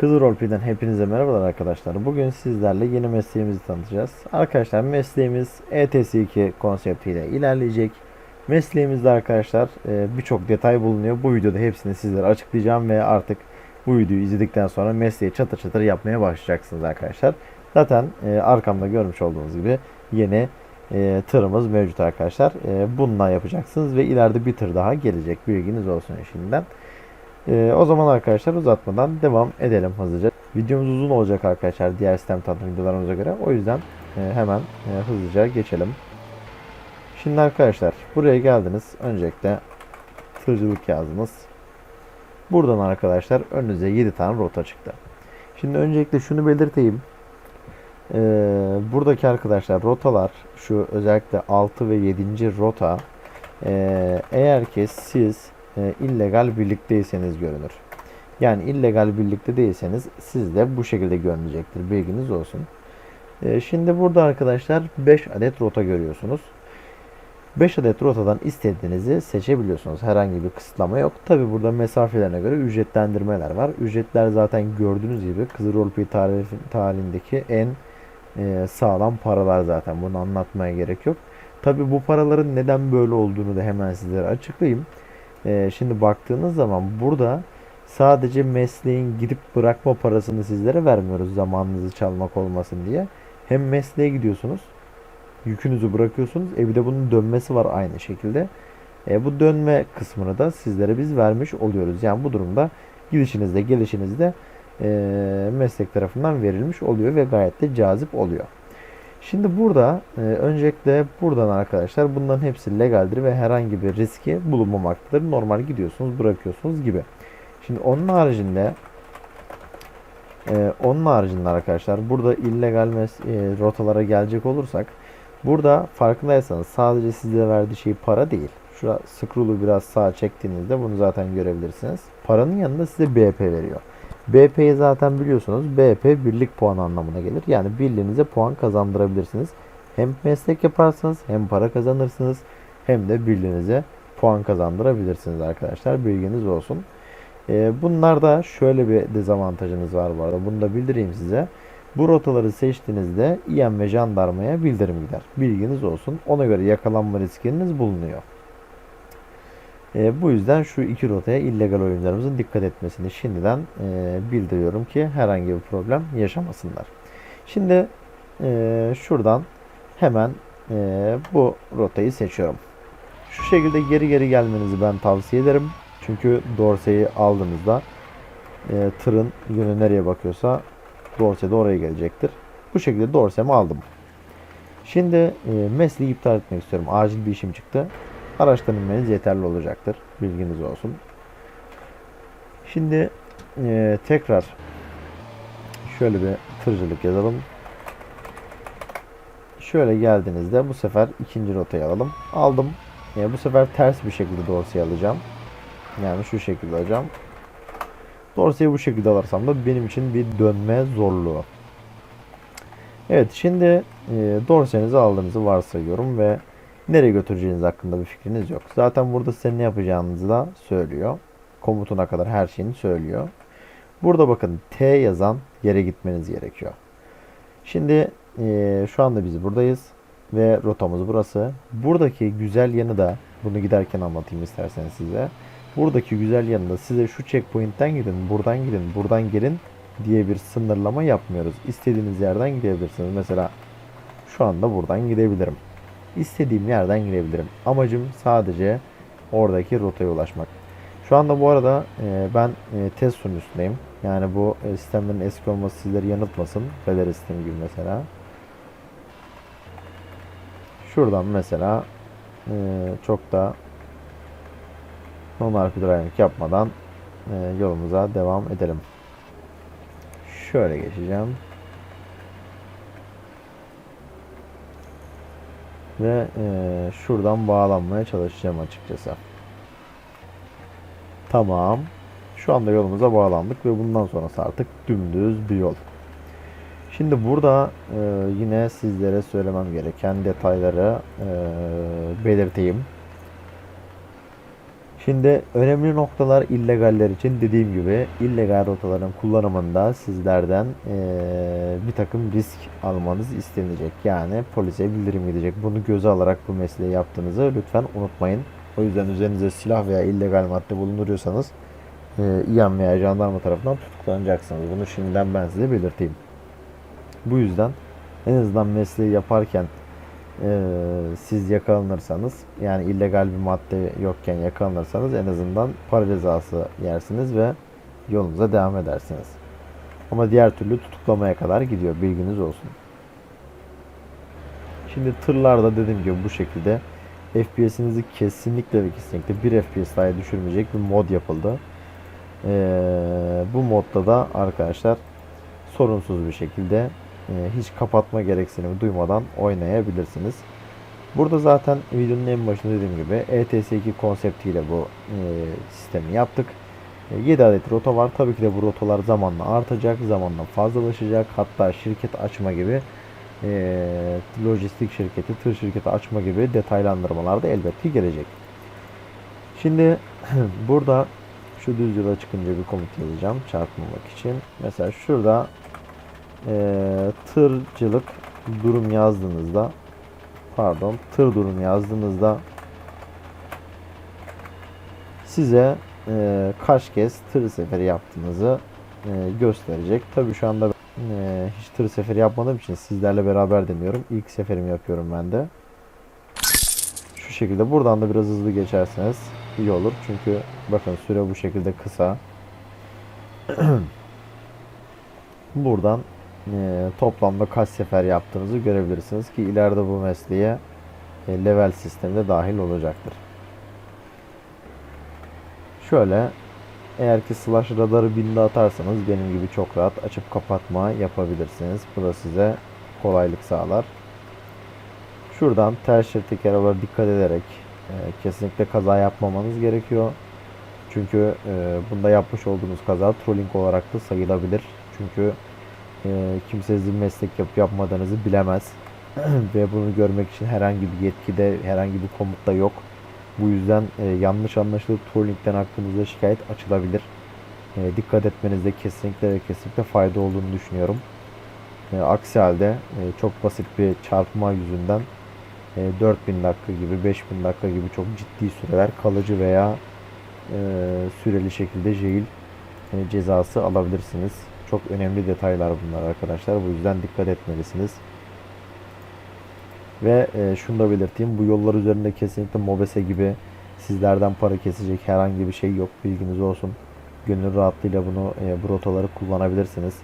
Kızıl Roleplay'den hepinize merhabalar arkadaşlar. Bugün sizlerle yeni mesleğimizi tanıtacağız. Arkadaşlar mesleğimiz E ETS2 konseptiyle ilerleyecek. Mesleğimizde arkadaşlar e, birçok detay bulunuyor. Bu videoda hepsini sizlere açıklayacağım ve artık bu videoyu izledikten sonra mesleği çatır çatır yapmaya başlayacaksınız arkadaşlar. Zaten e, arkamda görmüş olduğunuz gibi yeni e, tırımız mevcut arkadaşlar. Bununla yapacaksınız ve ileride bir tır daha gelecek. Bilginiz olsun şimdiden. Ee, o zaman arkadaşlar uzatmadan devam edelim hızlıca. Videomuz uzun olacak arkadaşlar diğer sistem tanıtım videolarımıza göre. O yüzden e, hemen e, hızlıca geçelim. Şimdi arkadaşlar buraya geldiniz. Öncelikle tırcılık yazdınız. Buradan arkadaşlar önünüze 7 tane rota çıktı. Şimdi öncelikle şunu belirteyim. Ee, buradaki arkadaşlar rotalar şu özellikle 6 ve 7. rota ee, eğer ki siz e, illegal birlikteyseniz görünür. Yani illegal birlikte değilseniz siz de bu şekilde görünecektir. Bilginiz olsun. E, şimdi burada arkadaşlar 5 adet rota görüyorsunuz. 5 adet rotadan istediğinizi seçebiliyorsunuz. Herhangi bir kısıtlama yok. Tabi burada mesafelerine göre ücretlendirmeler var. Ücretler zaten gördüğünüz gibi Kızıl Roleplay tarihi- tarihindeki en e, sağlam paralar zaten. Bunu anlatmaya gerek yok. Tabi bu paraların neden böyle olduğunu da hemen sizlere açıklayayım. Ee, şimdi baktığınız zaman burada sadece mesleğin gidip bırakma parasını sizlere vermiyoruz zamanınızı çalmak olmasın diye. Hem mesleğe gidiyorsunuz, yükünüzü bırakıyorsunuz. E bir de bunun dönmesi var aynı şekilde. E, bu dönme kısmını da sizlere biz vermiş oluyoruz. Yani bu durumda gidişinizde gelişinizde e, meslek tarafından verilmiş oluyor ve gayet de cazip oluyor. Şimdi burada e, öncelikle buradan arkadaşlar bunların hepsi legaldir ve herhangi bir riski bulunmamaktadır. Normal gidiyorsunuz bırakıyorsunuz gibi. Şimdi onun haricinde e, onun haricinde arkadaşlar burada illegal e, rotalara gelecek olursak burada farkındaysanız sadece size verdiği şey para değil. Şura scroll'u biraz sağa çektiğinizde bunu zaten görebilirsiniz. Paranın yanında size BP veriyor. BP'yi zaten biliyorsunuz. BP birlik puan anlamına gelir. Yani birliğinize puan kazandırabilirsiniz. Hem meslek yaparsınız hem para kazanırsınız hem de birliğinize puan kazandırabilirsiniz arkadaşlar. Bilginiz olsun. Ee, bunlarda şöyle bir dezavantajınız var bu arada. Bunu da bildireyim size. Bu rotaları seçtiğinizde İEM ve jandarmaya bildirim gider. Bilginiz olsun. Ona göre yakalanma riskiniz bulunuyor. E, bu yüzden şu iki rotaya illegal oyuncularımızın dikkat etmesini şimdiden e, bildiriyorum ki herhangi bir problem yaşamasınlar. Şimdi e, şuradan hemen e, bu rotayı seçiyorum. Şu şekilde geri geri gelmenizi ben tavsiye ederim. Çünkü dorseyi aldığınızda e, tırın yönü nereye bakıyorsa dorse de oraya gelecektir. Bu şekilde dorsemi aldım. Şimdi e, mesleği iptal etmek istiyorum. Acil bir işim çıktı. Araçtan inmeniz yeterli olacaktır. Bilginiz olsun. Şimdi e, tekrar şöyle bir tırcılık yazalım. Şöyle geldiğinizde bu sefer ikinci rotayı alalım. Aldım. E, bu sefer ters bir şekilde dorseyi alacağım. Yani şu şekilde alacağım. Dorseyi bu şekilde alırsam da benim için bir dönme zorluğu. Evet şimdi e, dorsenizi aldığınızı varsayıyorum ve nereye götüreceğiniz hakkında bir fikriniz yok. Zaten burada size ne yapacağınızı da söylüyor. Komutuna kadar her şeyini söylüyor. Burada bakın T yazan yere gitmeniz gerekiyor. Şimdi eee, şu anda biz buradayız ve rotamız burası. Buradaki güzel yanı da bunu giderken anlatayım isterseniz size. Buradaki güzel yanı da size şu checkpoint'ten gidin, buradan gidin, buradan gelin diye bir sınırlama yapmıyoruz. İstediğiniz yerden gidebilirsiniz. Mesela şu anda buradan gidebilirim istediğim yerden girebilirim. Amacım sadece oradaki rotaya ulaşmak. Şu anda bu arada e, ben e, test sunucusundayım. Yani bu e, sistemlerin eski olması sizleri yanıltmasın. Feder sistemi gibi mesela. Şuradan mesela e, çok da non-RP yapmadan e, yolumuza devam edelim. Şöyle geçeceğim. Ve eee, şuradan bağlanmaya çalışacağım açıkçası. Tamam. Şu anda yolumuza bağlandık ve bundan sonrası artık dümdüz bir yol. Şimdi burada eee, yine sizlere söylemem gereken detayları eee, belirteyim. Şimdi önemli noktalar illegaller için dediğim gibi illegal rotaların kullanımında sizlerden eee, bir takım risk almanız istenecek. Yani polise bildirim gidecek. Bunu göze alarak bu mesleği yaptığınızı lütfen unutmayın. O yüzden üzerinize silah veya illegal madde bulunduruyorsanız eee İAM veya jandarma tarafından tutuklanacaksınız. Bunu şimdiden ben size belirteyim. Bu yüzden en azından mesleği yaparken eee, siz yakalanırsanız yani illegal bir madde yokken yakalanırsanız en azından para cezası yersiniz ve yolunuza devam edersiniz. Ama diğer türlü tutuklamaya kadar gidiyor bilginiz olsun. Şimdi tırlarda dediğim gibi bu şekilde FPS'inizi kesinlikle ve kesinlikle 1 FPS dahi düşürmeyecek bir mod yapıldı. Eee, bu modda da arkadaşlar sorunsuz bir şekilde hiç kapatma gereksinimi duymadan oynayabilirsiniz. Burada zaten videonun en başında dediğim gibi E ETS2 konseptiyle bu e, sistemi yaptık. 7 adet rota var. Tabii ki de bu rotalar zamanla artacak, zamanla fazlalaşacak. Hatta şirket açma gibi e, lojistik şirketi, tır şirketi açma gibi detaylandırmalar da elbette gelecek. Şimdi burada şu düz yola çıkınca bir komut yazacağım çarpmamak için. Mesela şurada eee, tırcılık durum yazdığınızda pardon tır durum yazdığınızda size eee, kaç kez tır seferi yaptığınızı eee, gösterecek. Tabii şu anda eee, hiç tır seferi yapmadığım için sizlerle beraber deniyorum. İlk seferimi yapıyorum ben de. Şu şekilde buradan da biraz hızlı geçerseniz iyi olur. Çünkü bakın süre bu şekilde kısa. Buradan e, toplamda kaç sefer yaptığınızı görebilirsiniz ki ileride bu mesleğe e, level sistemi de dahil olacaktır. Şöyle eğer ki slash radarı binde atarsanız benim gibi çok rahat açıp kapatma yapabilirsiniz. Bu da size kolaylık sağlar. Şuradan ters şeritteki arabalara dikkat ederek e, kesinlikle kaza yapmamanız gerekiyor. Çünkü e, bunda yapmış olduğunuz kaza trolling olarak da sayılabilir. Çünkü e, kimse sizin meslek yapıp yapmadığınızı bilemez. Ve bunu görmek için herhangi bir yetkide, herhangi bir komutta yok. Bu yüzden e, yanlış anlaşılıp trollingden hakkınızda şikayet açılabilir. E, dikkat etmenizde kesinlikle ve kesinlikle fayda olduğunu düşünüyorum. E, aksi halde e, çok basit bir çarpma yüzünden e, 4000 dakika gibi 5000 dakika gibi çok ciddi süreler kalıcı veya e, süreli şekilde jail e, cezası alabilirsiniz. Çok önemli detaylar bunlar arkadaşlar. Bu yüzden dikkat etmelisiniz. Ve e, şunu da belirteyim. Bu yollar üzerinde kesinlikle Mobese gibi sizlerden para kesecek herhangi bir şey yok. Bilginiz olsun. Gönül rahatlığıyla bunu e, bu rotaları kullanabilirsiniz.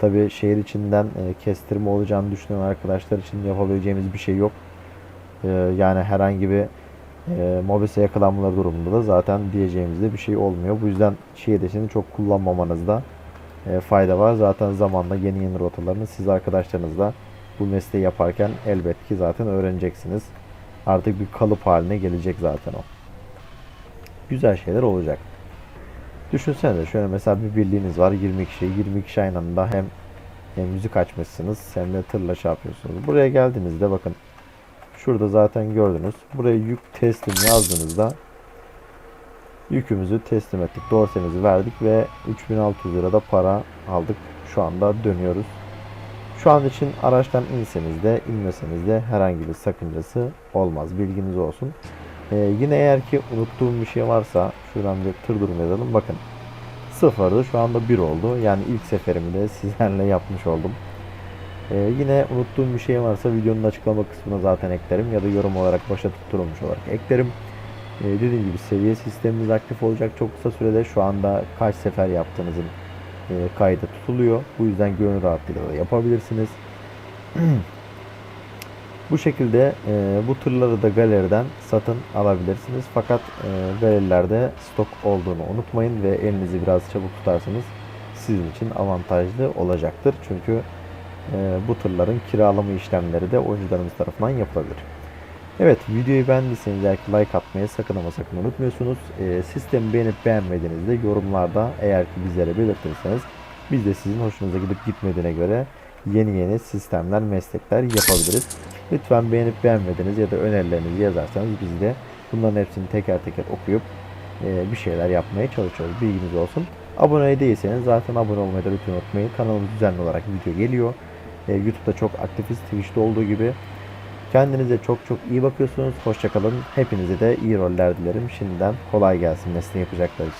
Tabi şehir içinden e, kestirme olacağını düşünen arkadaşlar için yapabileceğimiz bir şey yok. E, yani herhangi bir e, Mobese yakalanmaları durumunda da zaten diyeceğimizde bir şey olmuyor. Bu yüzden şehir içini çok kullanmamanızda e, fayda var. Zaten zamanla yeni yeni rotalarını siz arkadaşlarınızla bu mesleği yaparken elbet ki zaten öğreneceksiniz. Artık bir kalıp haline gelecek zaten o. Güzel şeyler olacak. Düşünsene şöyle mesela bir birliğiniz var 20 kişi. 20 kişi aynı anda hem, hem müzik açmışsınız hem de tırla şey yapıyorsunuz. Buraya geldiğinizde bakın şurada zaten gördünüz. Buraya yük teslim yazdığınızda yükümüzü teslim ettik. Dorsemizi verdik ve 3600 lirada para aldık. Şu anda dönüyoruz. Şu an için araçtan inseniz de inmeseniz de herhangi bir sakıncası olmaz. Bilginiz olsun. Ee, yine eğer ki unuttuğum bir şey varsa şuradan bir tır durum yazalım. Bakın sıfırdı şu anda 1 oldu. Yani ilk seferimi de sizlerle yapmış oldum. Ee, yine unuttuğum bir şey varsa videonun açıklama kısmına zaten eklerim ya da yorum olarak başa tutturulmuş olarak eklerim. Ee, dediğim gibi seviye sistemimiz aktif olacak çok kısa sürede. Şu anda kaç sefer yaptığınızın e, kaydı tutuluyor. Bu yüzden gönül rahatlığıyla da yapabilirsiniz. bu şekilde e, bu tırları da galeriden satın alabilirsiniz. Fakat e, galerilerde stok olduğunu unutmayın ve elinizi biraz çabuk tutarsanız sizin için avantajlı olacaktır. Çünkü e, bu tırların kiralama işlemleri de oyuncularımız tarafından yapılabilir. Evet videoyu beğendiyseniz eğer like atmayı sakın ama sakın unutmuyorsunuz. Ee, sistemi beğenip beğenmediğinizde yorumlarda eğer ki bizlere belirtirseniz biz de sizin hoşunuza gidip gitmediğine göre yeni yeni sistemler, meslekler yapabiliriz. Lütfen beğenip beğenmediğiniz ya da önerilerinizi yazarsanız biz de bunların hepsini teker teker okuyup e, bir şeyler yapmaya çalışıyoruz. Bilginiz olsun. Abone değilseniz zaten abone olmayı da lütfen unutmayın. Kanalımız düzenli olarak video geliyor. E, YouTube'da çok aktifiz. Twitch'te olduğu gibi. Kendinize çok çok iyi bakıyorsunuz. Hoşçakalın. Hepinize de iyi roller dilerim. Şimdiden kolay gelsin mesleği yapacaklar için.